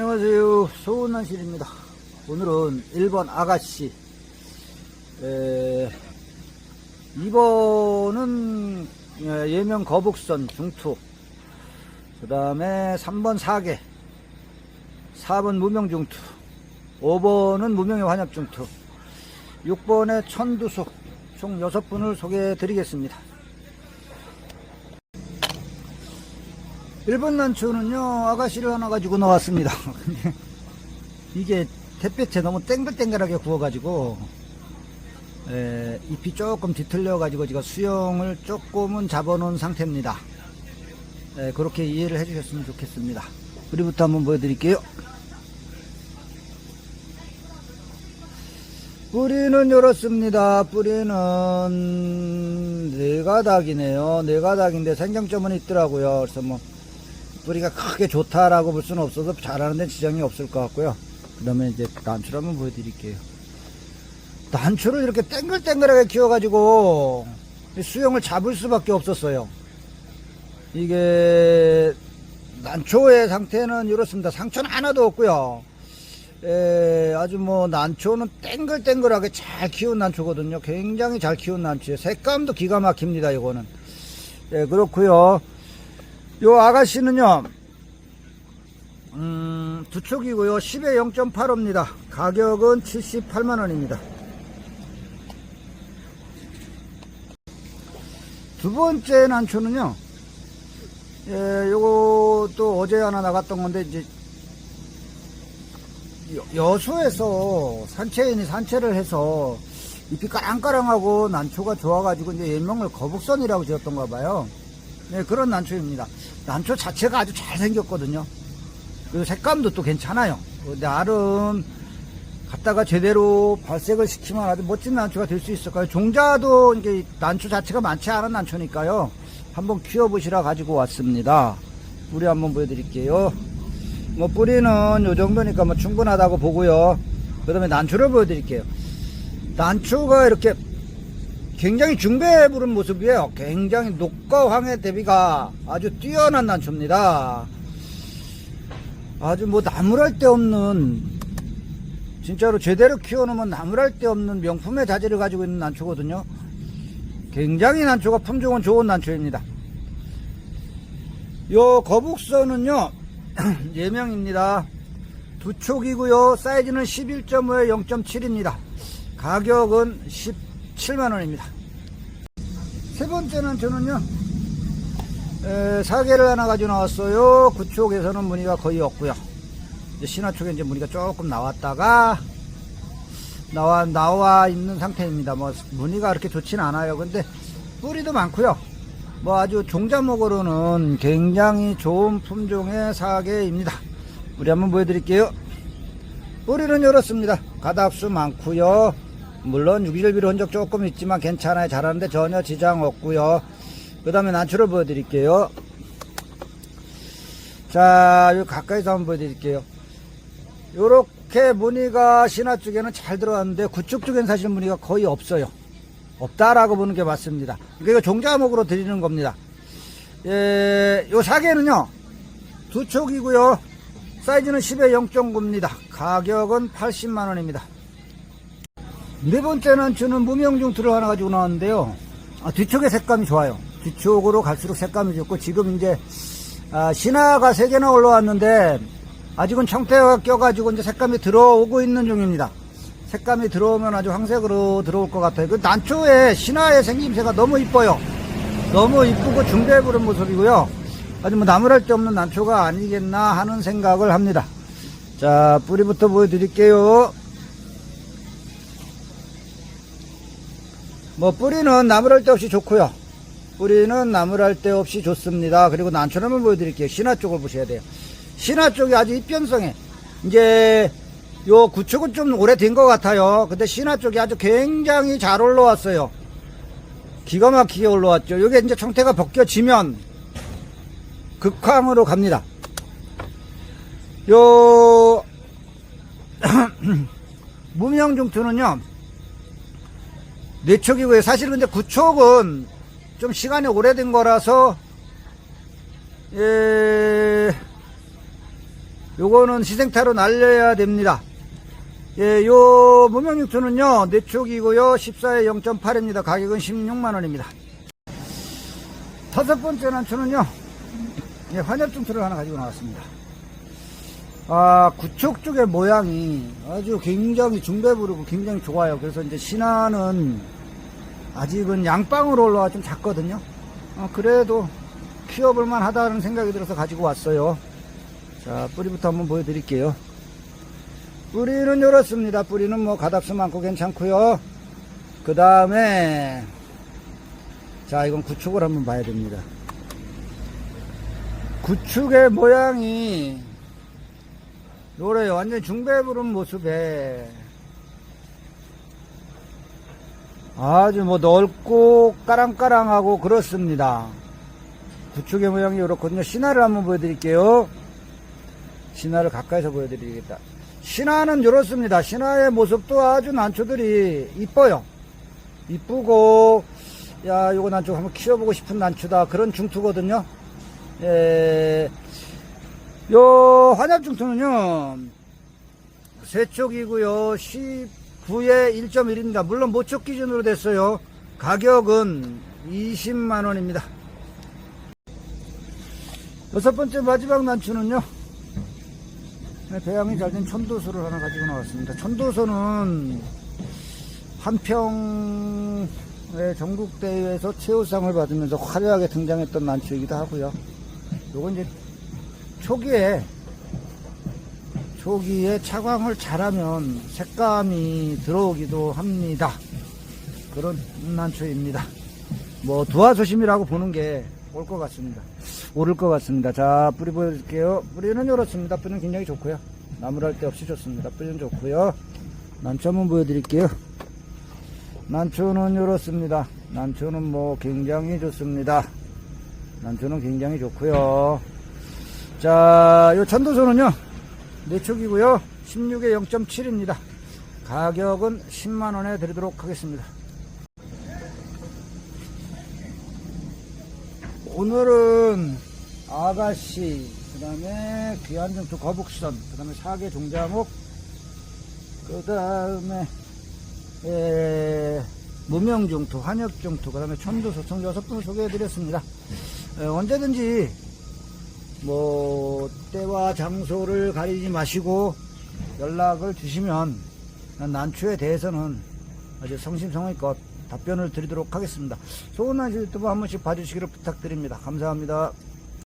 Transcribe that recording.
안녕하세요. 소은난실입니다. 오늘은 1번 아가씨. 에, 2번은 예, 예명 거북선 중투. 그 다음에 3번 사계. 4번 무명 중투. 5번은 무명의 환엽 중투. 6번에 천두수. 총 6분을 소개해 드리겠습니다. 1번 난초는요, 아가씨를 하나 가지고 나왔습니다. 이게 햇볕에 너무 땡글땡글하게 구워가지고, 에, 잎이 조금 뒤틀려가지고 제가 수영을 조금은 잡아놓은 상태입니다. 에, 그렇게 이해를 해주셨으면 좋겠습니다. 뿌리부터 한번 보여드릴게요. 뿌리는 이렇습니다. 뿌리는 네 가닥이네요. 네 가닥인데 생장점은 있더라고요. 그래서 뭐 뿌리가 크게 좋다라고 볼 수는 없어서 잘하는 데 지장이 없을 것 같고요. 그 다음에 이제 난초를 한번 보여드릴게요. 난초를 이렇게 땡글땡글하게 키워가지고 수영을 잡을 수밖에 없었어요. 이게 난초의 상태는 이렇습니다. 상처는 하나도 없고요. 에, 아주 뭐 난초는 땡글땡글하게 잘 키운 난초거든요. 굉장히 잘 키운 난초예요. 색감도 기가 막힙니다. 이거는. 예, 그렇고요. 요 아가씨는요, 음, 두 촉이고요. 10에 0.85입니다. 가격은 78만원입니다. 두 번째 난초는요, 예, 또 어제 하나 나갔던 건데, 이제, 여- 여수에서 산채인이 산채를 해서 잎이 까랑까랑하고 난초가 좋아가지고 이제 예명을 거북선이라고 지었던가 봐요. 네, 그런 난초입니다. 난초 자체가 아주 잘생겼거든요. 그 색감도 또 괜찮아요. 그 나름 갖다가 제대로 발색을 시키면 아주 멋진 난초가 될 수 있을 거예요. 종자도 이게 난초 자체가 많지 않은 난초니까요. 한번 키워보시라 가지고 왔습니다. 뿌리 한번 보여드릴게요. 뭐 뿌리는 요 정도니까 뭐 충분하다고 보고요. 그 다음에 난초를 보여드릴게요. 난초가 이렇게 굉장히 중배 부른 모습이에요. 굉장히 녹과 황의 대비가 아주 뛰어난 난초입니다. 아주 뭐 나무랄 데 없는 진짜로 제대로 키워놓으면 나무랄 데 없는 명품의 자질을 가지고 있는 난초거든요. 굉장히 난초가 품종은 좋은 난초입니다. 요 거북선은요 예명입니다. 두 촉이고요. 사이즈는 11.5에 0.7입니다. 가격은 17만원입니다. 세 번째는 저는요, 에, 사계를 하나 가지고 나왔어요. 그쪽에서는 무늬가 거의 없고요. 신화 쪽에 이제 무늬가 조금 나왔다가, 나와, 나와 있는 상태입니다. 뭐, 무늬가 그렇게 좋진 않아요. 근데, 뿌리도 많고요. 뭐 아주 종자목으로는 굉장히 좋은 품종의 사계입니다. 우리 한번 보여드릴게요. 뿌리는 이렇습니다. 가닥수 많고요. 물론 유기질비로 흔적 조금 있지만 괜찮아요. 잘하는데 전혀 지장 없고요. 그 다음에 난초를 보여드릴게요. 자, 요 가까이서 한번 보여드릴게요. 요렇게 무늬가 신화 쪽에는 잘 들어왔는데 구축 쪽엔 사실 무늬가 거의 없어요. 없다라고 보는 게 맞습니다. 그러니까 이거 종자목으로 드리는 겁니다. 예, 요 사계는요, 두 촉이고요. 사이즈는 10에 0.9입니다. 가격은 80만원입니다. 네 번째는 저는 무명중투를 하나 가지고 나왔는데요. 아, 뒤쪽의 색감이 좋아요. 뒤쪽으로 갈수록 색감이 좋고, 지금 이제, 아, 신화가 3개나 올라왔는데, 아직은 청태가 껴가지고 이제 색감이 들어오고 있는 중입니다. 색감이 들어오면 아주 황색으로 들어올 것 같아요. 그 난초에 신화의 생김새가 너무 이뻐요. 너무 이쁘고 중대 부른 모습이고요. 아주 뭐 나무랄 데 없는 난초가 아니겠나 하는 생각을 합니다. 자, 뿌리부터 보여드릴게요. 뭐 뿌리는 나무랄 데 없이 좋고요. 뿌리는 나무랄 데 없이 좋습니다. 그리고 난초를 한번 보여드릴게요. 신화 쪽을 보셔야 돼요. 신화 쪽이 아주 입변성에 이제 요 구축은 좀 오래된 것 같아요. 근데 신화 쪽이 아주 굉장히 잘 올라왔어요. 기가 막히게 올라왔죠. 요게 이제 청태가 벗겨지면 극황으로 갑니다. 요 무명중투는요 네척이고요. 사실 근데 구촉은 좀 시간이 오래된 거라서 예 요거는 시생타로 날려야 됩니다. 예, 요 무명육투는요, 내촉이고요, 14에 0.8입니다. 가격은 16만원입니다. 다섯 번째 난초는요, 예, 환엽중투를 하나 가지고 나왔습니다. 아, 구촉 쪽의 모양이 아주 굉장히 중배부르고 굉장히 좋아요. 그래서 이제 신화는 아직은 양빵으로 올라와 좀 작거든요. 어, 그래도 키워볼만 하다는 생각이 들어서 가지고 왔어요. 자, 뿌리부터 한번 보여드릴게요. 뿌리는 이렇습니다. 뿌리는 뭐 가닥수 많고 괜찮고요. 그 다음에 자, 이건 구축을 한번 봐야 됩니다. 구축의 모양이 요래요. 완전 중배부른 모습에 아주 뭐 넓고 까랑까랑하고 그렇습니다. 구축의 모양이 이렇거든요. 신화를 한번 보여드릴게요. 신화를 가까이서 보여드리겠다. 신화는 이렇습니다. 신화의 모습도 아주 난초들이 이뻐요. 이쁘고, 야, 요거 난초 한번 키워보고 싶은 난초다. 그런 중투거든요. 예, 요 환엽 중투는요, 세쪽이고요 19에 1.1입니다. 물론 모쪽 기준으로 됐어요. 가격은 20만원입니다. 여섯 번째 마지막 난초는요, 네, 배양이 잘 된 천도소를 하나 가지고 나왔습니다. 천도소는 한평의 전국대회에서 최우상을 받으면서 화려하게 등장했던 난초이기도 하고요. 요건 이제 초기에 초기에 차광을 잘하면 색감이 들어오기도 합니다. 그런 난초입니다. 뭐 두화조심이라고 보는 게 올 것 같습니다. 오를 것 같습니다. 자 뿌리 보여드릴게요. 뿌리는 이렇습니다. 뿌리는 굉장히 좋고요. 나무랄 데 없이 좋습니다. 뿌리는 좋고요. 난초 한번 보여드릴게요. 난초는 이렇습니다. 난초는 뭐 굉장히 좋습니다. 난초는 굉장히 좋고요. 자, 요 천도소는요, 내촉이고요 16에 0.7입니다. 가격은 10만원에 드리도록 하겠습니다. 오늘은 아가씨, 그 다음에 귀한정투 거북선, 그 다음에 사계 종자목, 그 다음에 에, 무명중투, 한엽중투, 그 다음에 천도소 총 여섯 분을 소개해드렸습니다. 에, 언제든지 뭐 때와 장소를 가리지 마시고 연락을 주시면 난초에 대해서는 아주 성심성의껏 답변을 드리도록 하겠습니다. 소원한 유튜브 한 번씩 봐주시기를 부탁드립니다. 감사합니다.